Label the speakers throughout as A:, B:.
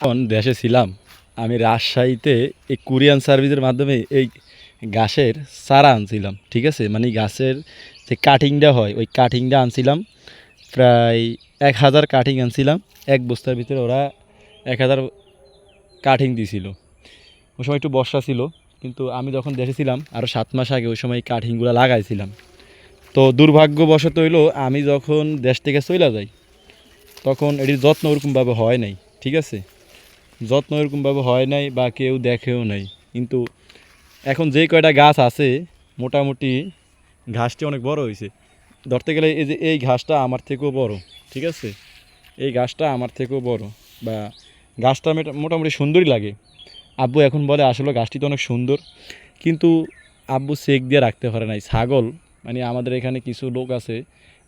A: যখন দেশে ছিলাম, আমি রাজশাহীতে এই কুরিয়ান সার্ভিসের মাধ্যমে এই গাছের চারা আনছিলাম, ঠিক আছে? মানে গাছের যে কাটিংটা হয়, ওই কাটিংটা আনছিলাম। প্রায় এক হাজার কাটিং আনছিলাম, এক বস্তার ভিতরে ওরা এক হাজার কাটিং দিছিল। ওই সময় একটু বর্ষা ছিল, কিন্তু আমি যখন দেশে ছিলাম আরও সাত মাস আগে ওই সময় কাটিংগুলো লাগাইছিলাম। তো দুর্ভাগ্যবশত হইল, আমি যখন দেশ থেকে চলে যাই, তখন এটির যত্ন ওরকমভাবে হয় নাই, ঠিক আছে? যত্ন এরকমভাবে হয় নাই বা কেউ দেখেও নাই। কিন্তু এখন যে কয়টা গাছ আছে, মোটামুটি ঘাসটি অনেক বড় হয়েছে ধরতে গেলে এই যে এই ঘাসটা আমার থেকেও বড়, ঠিক আছে? এই গাছটা আমার থেকেও বড় বা গাছটা মোটামুটি সুন্দরই লাগে। আব্বু এখন বলে আসলে গাছটি তো অনেক সুন্দর, কিন্তু আব্বু সেক দিয়ে রাখতে পারে নাই। ছাগল মানে আমাদের এখানে কিছু লোক আছে,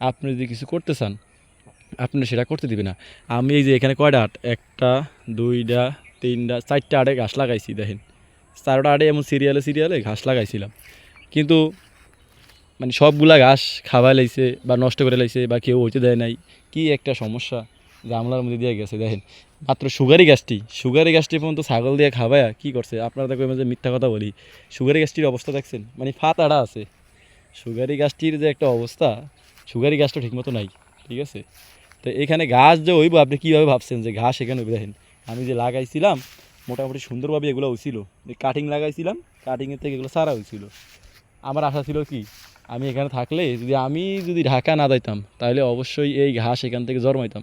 A: আপনি যদি কিছু করতে চান আপনি সেটা করতে দিবে না। আমি এই যে এখানে কয়টা? আট একটা, দুইটা, তিনটা, চারটা আটে ঘাস লাগাইছি, দেখেন। চারোটা আটে এমন সিরিয়ালে সিরিয়ালে ঘাস লাগাইছিলাম। কিন্তু মানে সবগুলা ঘাস খাওয়া লাইছে বা নষ্ট করে লাইছে বা কেউ হইতে দেয় নাই, কি একটা সমস্যা গামলার মধ্যে দিয়ে গেছে, দেখেন। মাত্র সুগারি গাছটি সুগারি গাছটি পর্যন্ত ছাগল দিয়ে খাওয়ায়া কি করছে? আপনারা দেখবেন যে মিথ্যা কথা বলি, সুগারি গাছটির অবস্থা দেখছেন? মানে ফাতাড়া আছে। সুগারি গাছটির যে একটা অবস্থা, সুগারি গাছটা ঠিকমতো নাই, ঠিক আছে? তো এখানে ঘাস যে হইব, আপনি কীভাবে ভাবছেন যে ঘাস এখানে হইবে? দেখেন, আমি যে লাগাইছিলাম, মোটামুটি সুন্দরভাবে এগুলো হয়েছিল কাটিং লাগাইছিলাম কাটিংয়ের থেকে এগুলো সারা হয়েছিল আমার আশা ছিল কি, আমি এখানে থাকলে যদি আমি যদি ঢাকা না যাইতাম, তাহলে অবশ্যই এই ঘাস এখান থেকে জন্মাইতাম।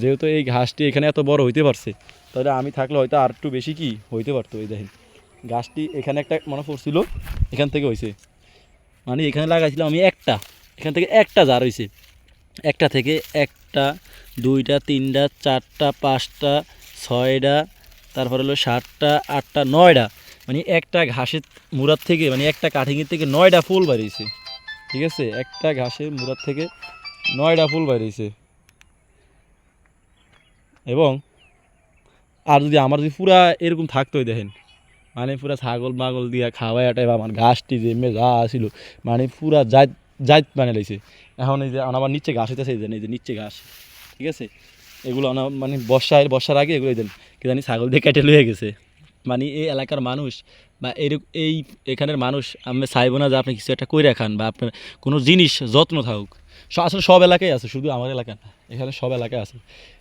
A: যেহেতু এই ঘাসটি এখানে এত বড় হইতে পারছে, তাহলে আমি থাকলে হয়তো আর একটু বেশি কি হইতে পারতো, এই দেখেন। গাছটি এখানে একটা মনে পড়ছিল, এখান থেকে হয়েছে মানে এখানে লাগাইছিলাম আমি একটা, এখান থেকে একটা জার হয়েছে একটা থেকে একটা, দুইটা, তিনটা, চারটা, পাঁচটা, ছয়টা, তারপরে হলো সাতটা, আটটা, নয়টা। মানে একটা ঘাসের মুরার থেকে মানে একটা কাঠিঙের থেকে নয়টা ফুল বাড়িয়েছে ঠিক আছে? একটা ঘাসের মুরার থেকে নয়টা ফুল বাড়িয়েছে এবং আর যদি আমার যদি পুরা এরকম থাকতোই দেখেন মানে পুরা ছাগল মাগল দিয়া বা আমার ঘাসটি যে এমনি যা আসিল মানে পুরা জাত জাত মানে লাইছে। এখন এই যে আমার নিচে ঘাস হইতেছে, এই যে এই যে নিচে ঘাস, ঠিক আছে? এগুলো আনা মানে বর্ষায়, বর্ষার আগে এগুলো দেন কি জানি ছাগল দিয়ে কেটে লয়ে গেছে। মানে এই এলাকার মানুষ বা এরকম এই এখানের মানুষ, আমি চাইব না যে আপনি কিছু একটা কইরা রাখান বা আপনার কোনো জিনিস যত্ন থাকুক। আসলে সব এলাকায় আছে, শুধু আমার এলাকা না, এখানে সব এলাকায় আছে।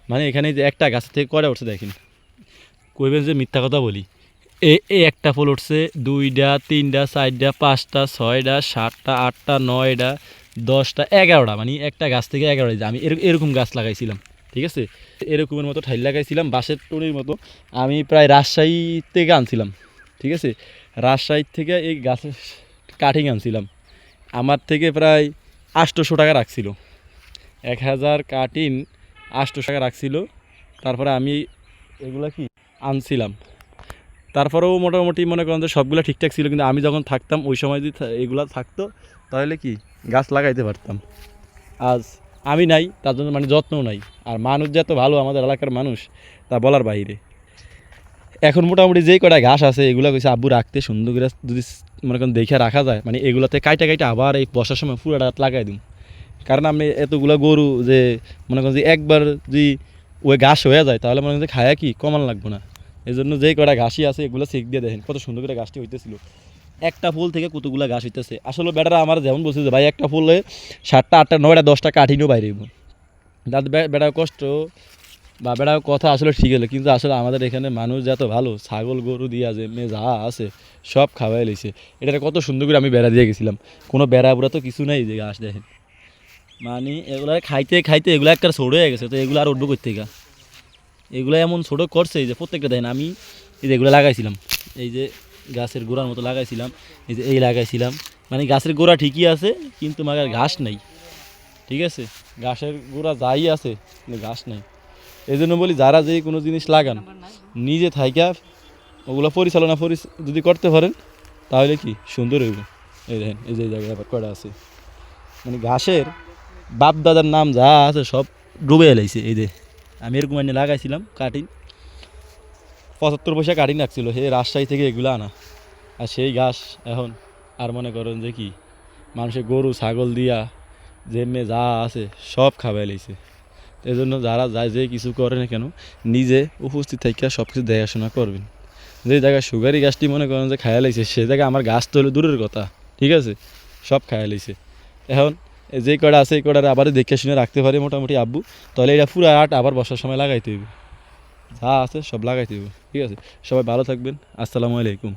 A: মানে এখানে যে একটা গাছ থেকে কয়টা উঠছে দেখেন? কইবেন যে মিথ্যা কথা বলি। এ একটা ফুল উঠছে দুইটা তিনটা চারটা পাঁচটা ছয়টা সাতটা আটটা নয়টা দশটা এগারোটা মানে একটা গাছ থেকে এগারোটা আমি এরকম গাছ লাগাইছিলাম, ঠিক আছে? এরকমের মতো ঠাইল লাগাইছিলাম, বাঁশের টনির মতো। আমি প্রায় রাজশাহী থেকে আনছিলাম, ঠিক আছে? রাজশাহীর থেকে এই গাছের কাঠিং আনছিলাম। আমার থেকে প্রায় আটশোশো টাকা রাখছিল। এক হাজার কাটিন আটশোশো টাকা রাখছিল। তারপরে আমি এগুলা কি? আনছিলাম। তারপরেও মোটামুটি মনে করেন যে সবগুলো ঠিকঠাক ছিল, কিন্তু আমি যখন থাকতাম, ওই সময় যদি এগুলা থাকতো, তাহলে কি? গাছ লাগাইতে পারতাম। আজ আমি নাই, তার জন্য মানে যত্নও নাই। আর মানুষ যে এত ভালো, আমাদের এলাকার মানুষ, তা বলার বাইরে। এখন মোটামুটি যেই কটা ঘাস আছে, এগুলো কইছে, আব্বু, রাখতে সুন্দর করে যদি মনে করেন দেখে রাখা যায়। মানে এগুলোতে কাইটা কাইটা আবার এই বর্ষার সময় পুরোটা লাগাই দিন কারণ আমি এতগুলো গরু যে, মনে করেন যে একবার যদি ওই ঘাস হয়ে যায়, তাহলে মনে করেন যে খায়া কি? কমান লাগবো না। এই জন্য যেই কটা ঘাসি আছে, এগুলো চেক দিয়ে দেখেন, কত সুন্দর করে ঘাসটি হইতেছিল। একটা ফুল থেকে কতগুলো ঘাস হইতেছে। আসলে বেটারা আমার যেমন বলছে যে, ভাই, একটা ফুলে সাতটা, আটটা, নয়টা, দশটা কাঠিনও বাইরে তাদের বেড়া কষ্ট বা বেড়া কথা আসলে ঠিক হলো কিন্তু আসলে আমাদের এখানে মানুষ যত ভালো, ছাগল, গরু দিয়া যে মেয়ে যা আছে, সব খাওয়াই লইছে। এটা কত সুন্দর করে আমি বেড়া দিয়ে গেছিলাম। কোনো বেড়া বুড়া তো কিছু নাই যে ঘাস দেখেন। মানে এগুলা খাইতে খাইতে এগুলো একটা ছোট হয়ে গেছে, তো এগুলো আর উঠবো করতে গা এগুলো এমন ছোট করছে এই যে প্রত্যেকটা দেখেন আমি এই যে এগুলো লাগাইছিলাম। এই যে গাছের গোড়ার মতো লাগাইছিলাম, এই যে এই লাগাইছিলাম। মানে গাছের গোড়া ঠিকই আছে, কিন্তু মাগার ঘাস নাই। ঠিক আছে? ঘাসের গোড়া যাই আছে ঘাস নাই। এই জন্য বলি যারা যে কোনো জিনিস লাগান, নিজে থাইকা ওগুলো পরিচালনা পরি যদি করতে পারেন, তাহলে কি সুন্দর হইব। এই দেখেন, এই যে জায়গায় আবার কয়টা আছে। মানে ঘাসের বাপ দাদার নাম যা আছে সব ডুবে এলাইছে এই যে। আমি এরকম এনে লাগাইছিলাম কাটিং। পঁচাত্তর পয়সা কাটিং রাখছিল হে রাজশাহী থেকে এগুলো আনা। আর সেই ঘাস এখন আর মনে করেন যে কি, মানুষের গরু, ছাগল দিয়া যেমনি যা আছে সব খাবাই লাইছে। এই জন্য যারা যায় যে কিছু করে না কেন, নিজে উপস্থিত থেকে সব কিছু দেখাশোনা করবেন। যে জায়গায় সুগারি গাছটি মনে করেন যে খায়া লাইছে, সে জায়গায় আমার গাছ তো হলো দূরের কথা, ঠিক আছে? সব খায়া লাইছে। এখন যে কটা আছে, এই কটার আবার দেখে শুনে রাখতে পারে মোটামুটি আব্বু। তাহলে এটা পুরো আট আবার বসার সময় লাগাইতে হবে যা আছে সব লাগাইতে হবে ঠিক আছে? সবাই ভালো থাকবেন। আসসালামু আলাইকুম।